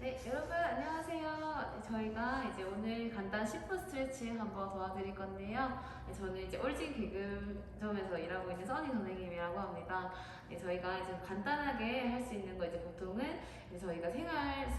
네, 여러분 안녕하세요. 네, 저희가 이제 오늘 간단 10분 스트레칭 한번 도와드릴 건데요. 네, 저는 이제 올진 개그점에서 일하고 있는 써니 선생님이라고 합니다. 네, 저희가 이제 간단하게 할 수 있는 거 이제 보통은 저희가 생활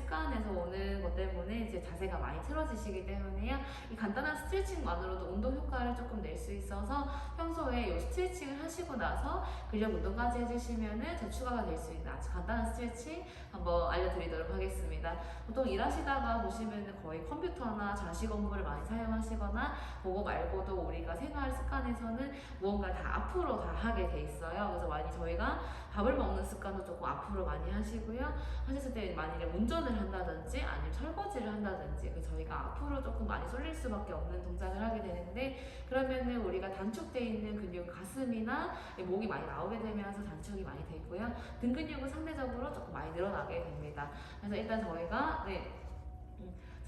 것 때문에 이제 자세가 많이 틀어지시기 때문에요. 이 간단한 스트레칭만으로도 운동 효과를 조금 낼 수 있어서 평소에 이 스트레칭을 하시고 나서 근력 운동까지 해주시면은 더 추가가 될 수 있는 아주 간단한 스트레칭 한번 알려드리도록 하겠습니다. 보통 일하시다가 보시면 거의 컴퓨터나 자시 공부를 많이 사용하시거나 그거 말고도 우리가 생활 습관에서는 무언가 다 앞으로 다 하게 돼 있어요. 그래서 많이 저희가 밥을 먹는 습관도 조금 앞으로 많이 하시고요. 하셨을 때 만약에 운전을 한다든지 아니면 설거지를 한다든지 그 저희가 앞으로 조금 많이 쏠릴 수밖에 없는 동작을 하게 되는데 그러면은 우리가 단축돼 있는 근육 가슴이나 목이 많이 나오게 되면서 단축이 많이 되고요. 등 근육은 상대적으로 조금 많이 늘어나게 됩니다. 그래서 일단 저희가 네.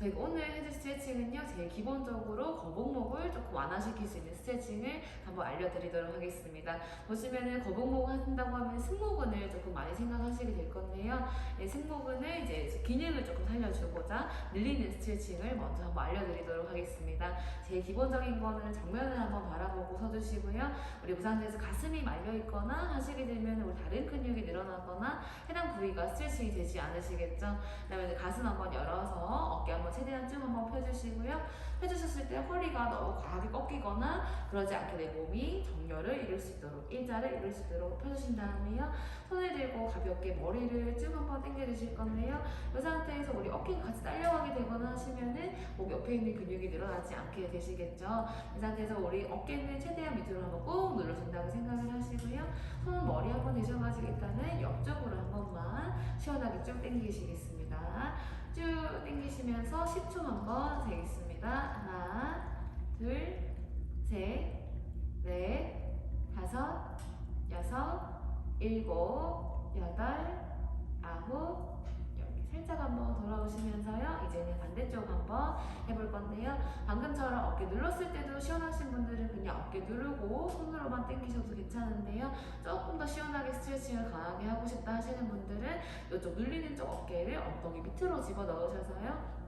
음, 저희가 오늘 해줄 스트레칭은요, 제일 기본적으로 거북목을 조금 완화시킬 수 있는 스트레칭을 한번 알려드리도록 하겠습니다. 보시면은 거북목 한다고 하면 승모근을 조금 많이 생각하시게 될 건데요. 네, 승모근을 이제 기능을 조금 살려주고자 늘리는 스트레칭을 먼저 한번 알려드리도록 하겠습니다. 제일 기본적인 거는 정면을 한번 바라보고 서주시고요. 우리 그 상태에서 가슴이 말려 있거나 하시게 되면 우리 다른 근육이 늘어나거나 해당 부위가 스트레칭이 되지 않으시겠죠? 그 다음에 이제 가슴 한번 열어서 어깨 한번 최대한 쭉 한번 펴주시고요. 펴주셨을 때 허리가 너무 과하게 꺾이거나 그러지 않게 내 몸이 정렬을 이룰 수 있도록 일자를 이룰 수 있도록 펴주신 다음에요. 손을 들고 가볍게 머리를 쭉 한번 당겨 주실 건데요. 이 상태에서 우리 어깨가 같이 딸려가게 되거나 하시면은 목 옆에 있는 근육이 늘어나지 않게 되시겠죠. 이 상태에서 우리 어깨는 최대한 밑으로 한번 꾹 눌러준다고 생각을 하시고요. 손 머리 한번 일단은 옆쪽으로 한 번만 시원하게 쭉 당기시겠습니다. 쭉 당기시면서 10초 한번 세겠습니다. 하나, 둘, 셋, 넷, 다섯, 여섯, 일곱, 여덟, 아홉, 돌아오시면서요. 이제는 반대쪽 한번 해볼 건데요. 방금처럼 어깨 눌렀을 때도 시원하신 분들은 그냥 어깨 누르고 손으로만 당기셔도 괜찮은데요. 조금 더 시원하게 스트레칭을 강하게 하고 싶다 하시는 분들은 이쪽 눌리는 쪽 어깨를 엉덩이 밑으로 집어 넣으셔서요.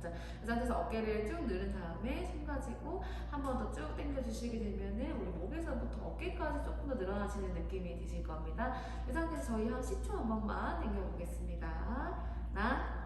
자, 이 상태에서 어깨를 쭉 누른 다음에 손 가지고 한 번 더 쭉 당겨주시게 되면은 우리 목에서부터 어깨까지 조금 더 늘어나시는 느낌이 드실 겁니다. 이 상태에서 저희 한 10초 한 번만 당겨보겠습니다. 하나,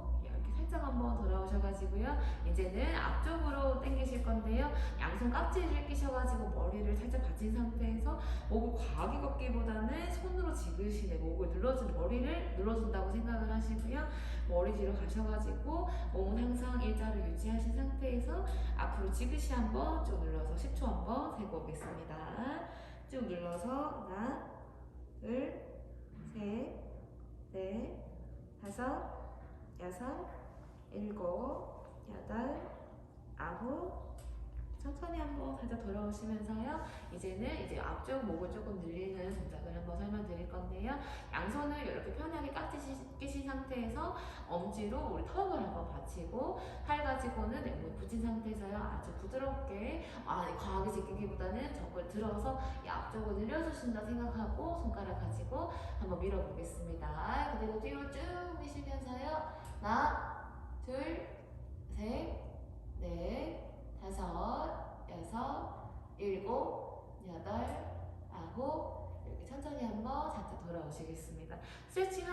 살짝 한번 돌아오셔가지고요. 이제는 앞쪽으로 당기실 건데요. 양손 깍지를 끼셔가지고 머리를 살짝 받친 상태에서 목을 과하게 걷기보다는 손으로 지그시 내 목을 눌러준 머리를 눌러준다고 생각을 하시고요. 머리 뒤로 가셔가지고 몸은 항상 일자를 유지하신 상태에서 앞으로 지그시 한번 쭉 눌러서 10초 한번 세고 오겠습니다. 쭉 눌러서 하나, 둘, 셋, 넷, 다섯, 여섯, 일곱, 여덟, 아홉. 천천히 한번 살짝 돌아오시면서요. 이제는 이제 앞쪽 목을 조금 늘리는 동작을 한번 설명드릴 건데요. 양손을 이렇게 편하게 깍지 끼신 상태에서 엄지로 우리 턱을 한번 받치고 팔 가지고는 내몸 붙인 상태에서요. 아주 부드럽게 아, 과하게 제끼기보다는 저걸 들어서 이 앞쪽을 늘려주신다 생각하고 손가락 가지고 한번 밀어보겠습니다. 그대로 뒤로 쭉 미시면서요. 하나, 둘, 셋, 넷, 다섯, 여섯, 일곱, 여덟, 아홉 이렇게 천천히 한번 살짝 돌아오시겠습니다. 스트레칭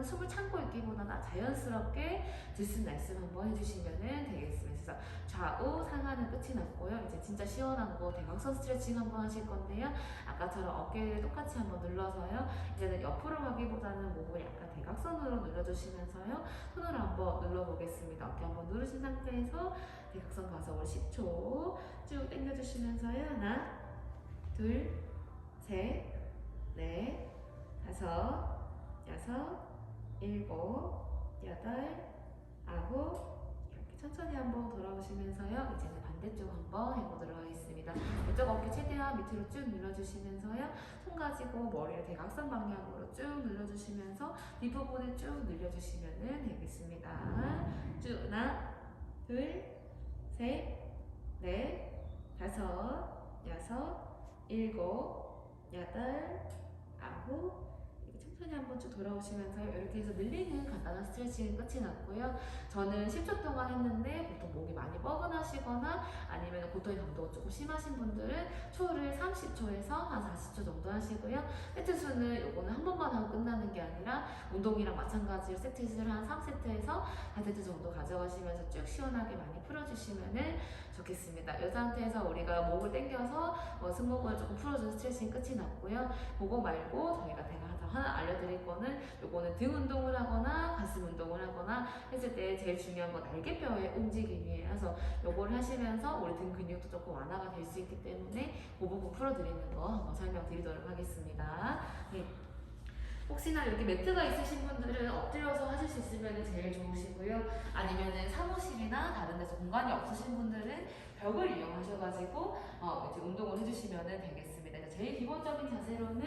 동안에는 숨을 참고 있기보다는 자연스럽게 들숨 날숨 한번 해주시면 되겠습니다. 그래서 좌우 상하는 끝이 났고요. 이제 진짜 시원한 거 대각선 스트레칭 한번 하실 건데요. 아까처럼 어깨를 똑같이 한번 눌러서요. 이제는 옆으로 가기보다는 목을 약간 대각선으로 눌러주시면서요. 손으로 한번 눌러보겠습니다. 어깨 한번 누르신 상태에서 대각선 가서 우리 10초 쭉 당겨주시면서요. 하나, 둘, 셋, 넷, 다섯, 여섯, 일곱, 여덟, 아홉 이렇게 천천히 한번 돌아오시면서요. 이제는 반대쪽 한번 해보도록 하겠습니다. 이쪽 어깨 최대한 밑으로 쭉 눌러주시면서요. 손 가지고 머리를 대각선 방향으로 쭉 눌러주시면서 뒷부분을 쭉 늘려주시면 되겠습니다. 쭉 하나, 둘, 셋, 넷, 다섯, 여섯, 일곱, 여덟, 아홉, 3초 돌아오시면서 이렇게 해서 늘리는 간단한 스트레칭이 끝이 났고요. 저는 10초 동안 했는데 보통 목이 많이 뻐근하시거나 아니면 고통의 강도가 조금 심하신 분들은 초를 30초에서 한 40초 정도 하시고요. 세트 수는 이거는 한 번만 하고 끝나는 게 아니라 운동이랑 마찬가지로 세트 수를 한 3세트에서 4세트 정도 가져가시면서 쭉 시원하게 많이 풀어주시면 좋겠습니다. 이 상태에서 우리가 목을 당겨서 뭐 승모근을 조금 풀어주는 스트레칭 끝이 났고요. 그거 말고 저희가 대강 하나 알려드릴 거는 요거는 등 운동을 하거나 가슴 운동을 하거나 했을 때 제일 중요한 건 날개뼈의 움직임이에요. 그래서 요거를 하시면서 우리 등 근육도 조금 완화가 될 수 있기 때문에 그 부분 풀어드리는 거 한번 설명드리도록 하겠습니다. 네. 혹시나 이렇게 매트가 있으신 분들은 엎드려서 하실 수 있으면 제일 좋으시고요. 아니면은 사무실이나 다른 데서 공간이 없으신 분들은 벽을 이용하셔가지고 어, 이제 운동을 해주시면 되겠습니다. 제일 기본적인 자세로는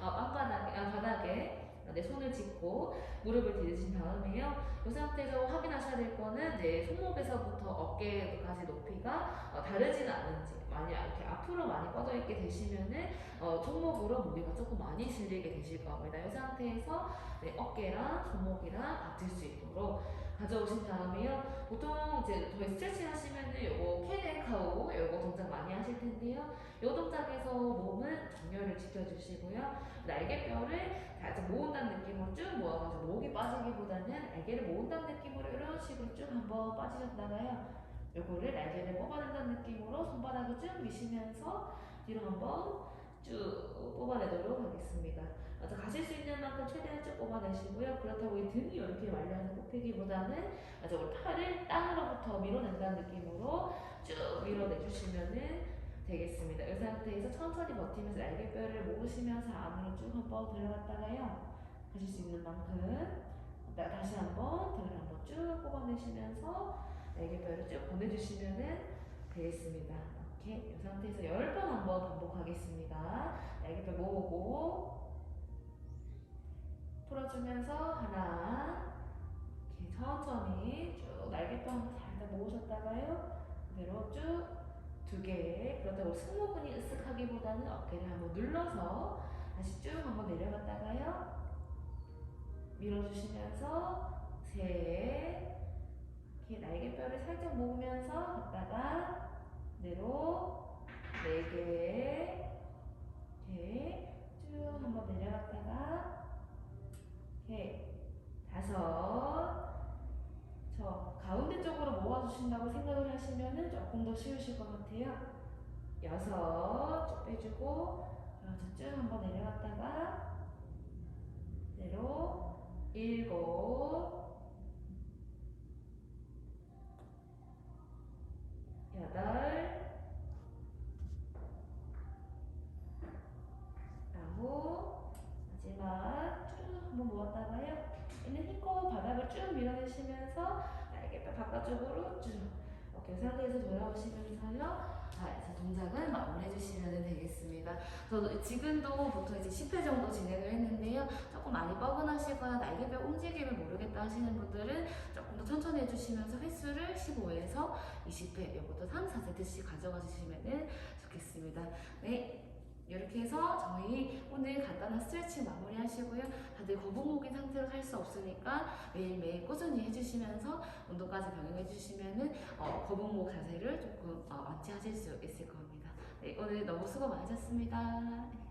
어, 앞바닥에, 아, 바닥에 내 손을 짚고 무릎을 디디신 다음에요. 이 상태에서 확인하셔야 될 거는 내 손목에서부터 어깨까지 높이가 어, 다르지는 않은지 만약 이렇게 앞으로 많이 뻗어 있게 되시면은 어, 손목으로 무게가 조금 많이 실리게 되실 겁니다. 이 상태에서 네, 어깨랑 손목이랑 같을 수 있도록 가져오신 다음에요. 보통 이제 저희 스트레칭 하시면은 요거 캣앤카우 요거 동작 많이 하실 텐데요. 요 동작에서 몸은 정렬을 지켜주시고요. 날개뼈를 살짝 모은다는 느낌으로 쭉 모아가지고 목이 빠지기보다는 날개를 모은다는 느낌으로 이런 식으로 쭉 한번 빠지셨다가요. 요거를 날개를 뽑아낸다는 느낌으로 손바닥을 쭉 미시면서 뒤로 한번 쭉 하겠습니다. 그래서 가실 수 있는 만큼 최대한 쭉 뽑아내시고요. 그렇다고 이 등이 이렇게 말려서 뽑히기보다는 아주 팔을 땅으로부터 밀어낸다는 느낌으로 쭉 밀어내주시면은 되겠습니다. 이 상태에서 천천히 버티면서 날개뼈를 모으시면서 안으로 쭉 한번 들어갔다가요. 가실 수 있는 만큼 나- 다시 한번 등을 한번 쭉 뽑아내시면서 날개뼈를 쭉 보내주시면은 되겠습니다. 이렇게 이 상태에서 10번 한번 반복하겠습니다. 날개뼈 모으고 풀어주면서 하나 이렇게 천천히 쭉 날개뼈 한번 살짝 모으셨다가요. 그대로 쭉 두 개. 그렇다고 승모근이 으쓱하기보다는 어깨를 한번 눌러서 다시 쭉 한번 내려갔다가요. 밀어주시면서 셋. 이렇게 날개뼈를 살짝 모으면서 갔다가 그대로 네 개. 이렇게 쭉 한번 내려갔다가 가운데 쪽으로 모아주신다고 생각을 하시면은 조금 더 쉬우실 것 같아요. 여섯 쭉 빼주고 여섯 쭉 한번 내려갔다가 그대로 일곱 여덟 아홉 마지막 쭉 한번 모았다가요. 있는 힘껏 바닥을 쭉 밀어내시면서 날개뼈 바깥쪽으로 쭉 이렇게 상태에서 돌아오시면서요. 자, 이제 동작은 마무리해 주시면 되겠습니다. 저도 지금도 보통 이제 10회 정도 진행을 했는데요. 조금 많이 뻐근하시거나 날개뼈 움직임을 모르겠다 하시는 분들은 조금 더 천천히 해주시면서 횟수를 15에서 20회, 이것도 3, 4세트씩 가져가 주시면 좋겠습니다. 네. 이렇게 해서 저희 오늘 간단한 스트레칭 마무리 하시고요. 다들 거북목인 상태로 할 수 없으니까 매일매일 꾸준히 해주시면서 운동까지 병행해 주시면은 어, 거북목 자세를 조금 어, 완치하실 수 있을 겁니다. 네, 오늘 너무 수고 많으셨습니다.